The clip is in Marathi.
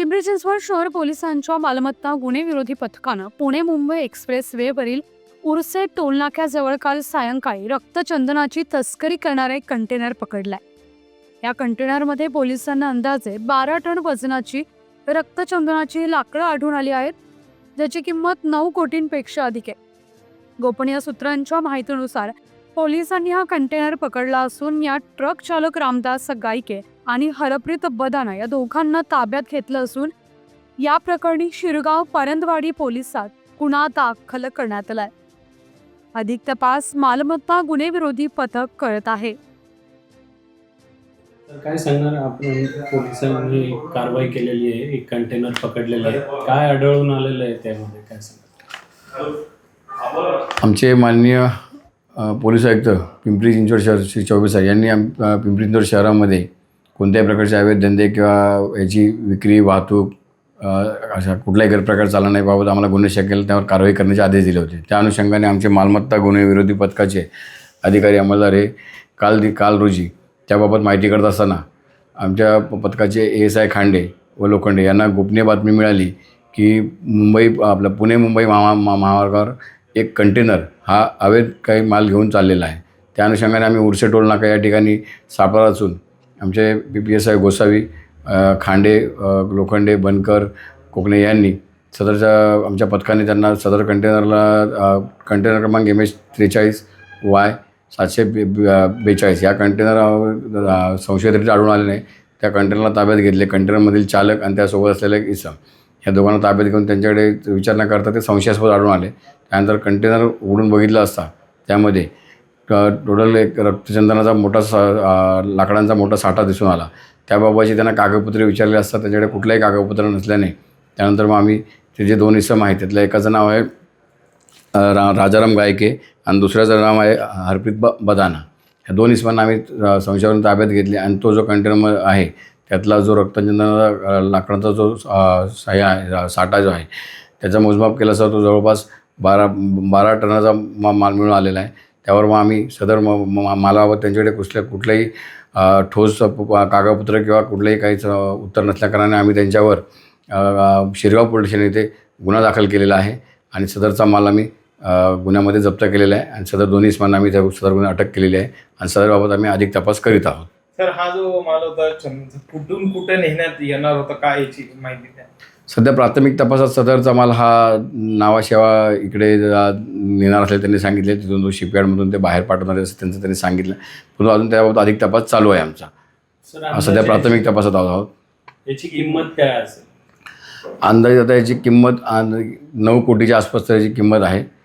पिंपरी चिंचवड शहर पोलिसांच्या मालमत्ता गुन्हे विरोधी पथकानं पुणे मुंबई एक्सप्रेस वेवरील उर्से टोलनाक्याजवळ काल सायंकाळी रक्तचंदनाची तस्करी करणारा एक कंटेनर पकडलाय. या कंटेनरमध्ये पोलिसांना अंदाजे बारा टन वजनाची रक्तचंदनाची लाकडं आढळून आली आहेत ज्याची किंमत नऊ कोटींपेक्षा अधिक आहे. गोपनीय सूत्रांच्या माहितीनुसार पोलिसांनी हा कंटेनर पकडला असून या ट्रक चालक रामदास गायके आणि हरप्रीत बदाना या दोघांना ताब्यात घेतलं असून या प्रकरणी शिरगाव परंदवाडी पोलिसात गुन्हा दाखल करण्यात आलाय. अधिक तपास मालमत्ता गुन्हे विरोधी पथक करत आहे. तर काय सांगणार आपण? पोलिसांनी कारवाई केलेली आहे एक कंटेनर पकडलेलं आहे. काय आढळून आलेलं आहे त्यामध्ये? काय सांगणार? आमचे माननीय पोलीस आयुक्त पिंपरी चिंचवड शहर श्री चौबे साहेब यांनी आम पिंपरी चिंचवड शहरामध्ये कोणत्याही प्रकारचे अवैध धंदे किंवा याची विक्री वाहतूक अशा कुठलाही गैरप्रकार चालला नाही बाबत आम्हाला गुन्हे शकेल त्यावर कारवाई करण्याचे आदेश दिले होते. त्या अनुषंगाने आमचे मालमत्ता गुन्हे विरोधी पथकाचे अधिकारी अंमलदार हे काल दि काल रोजी त्याबाबत माहिती करत असताना आमच्या प- पथकाचे ए एस आय खांडे व लोखंडे यांना गोपनीय बातमी मिळाली की मुंबई आपलं पुणे मुंबई महा महामार्गावर एक कंटेनर हा अवैध काही माल घेऊन चाललेला आहे. त्या अनुषंगाने आम्ही उर्से टोल नाका या ठिकाणी सापळा असून आमचे B P S I Gosavi Khande Lokhande Bankar Kokane यांनी सदरच्या आमच्या पथकाने त्यांना सदर कंटेनरला कंटेनर क्रमांक एम एच त्रेचाळीस वाय सातशे बे बेचाळीस या कंटेनर संशयित आढळून आले नाही. त्या कंटेनरला ताब्यात घेतले. कंटेनरमधील चालक आणि त्यासोबत असलेले इसम. या दोघांना ताब्यात घेऊन त्यांच्याकडे विचारणा करता ते संशयास्पद आढळून आले. त्यानंतर कंटेनर उघडून बघितलं असता. त्यामध्ये टोटल एक रक्तचंदनाचा मोठा सा लाकडांचा मोठा साठा दिसून आला. त्याबाबतची त्यांना कागदपत्रे विचारले असता. त्यांच्याकडे कुठलंही कागदपत्र नसल्याने. त्यानंतर मग आम्ही ते जे दोन इसम आहेत त्यातलं एकाचं नाव आहे रा राजाराम गायके आणि दुसऱ्याचं नाव आहे हरप्रीत ब बदाना. ह्या दोन इसमांना आम्ही संशयावरून ताब्यात घेतले आणि तो जो कंटेनर आहे त्यातला जो रक्तचंदनाचा लाकडाचा जो सह्या आहे साठा जो आहे त्याचा मोजमाप केला असता तो जवळपास बारा बारा टनाचा मा माल मिळून आलेला आहे. त्यावर मग आम्ही सदर म मालाबाबत त्यांच्याकडे कुठल्या कुठल्याही ठोस कागदपत्र किंवा कुठलंही काहीच उत्तर नसल्याकारणाने आम्ही त्यांच्यावर शिरगाव पोलीस स्टेशन येथे गुन्हा दाखल केलेला आहे आणि सदरचा माल आम्ही गुन्ह्यामध्ये जप्त केलेला आहे आणि सदर दोन्ही इस्मांना आम्ही त्या सदर गुन्हे अटक केलेली आहे आणि सदरबाबत आम्ही अधिक तपास करीत आहोत. सर हा जो माल होता चंद- कुठून कुठे नेण्यात येणार होता काय याची माहिती द्या. सध्या प्राथमिक तपासात सदरचा माल हा नावाशेवा इकडे नेणार असल्याचे त्यांनी सांगितले. तिथून तो शिपयार्डमधून ते बाहेर पाठवणार असं त्यांचं त्यांनी सांगितलं. परंतु अजून त्याबाबत अधिक तपास चालू आहे आमचा. हा, सध्या प्राथमिक तपासात आहोत याची किंमत काय असेल? अंदाजे आता याची किंमत नऊ कोटीच्या आसपास त्याची किंमत आहे.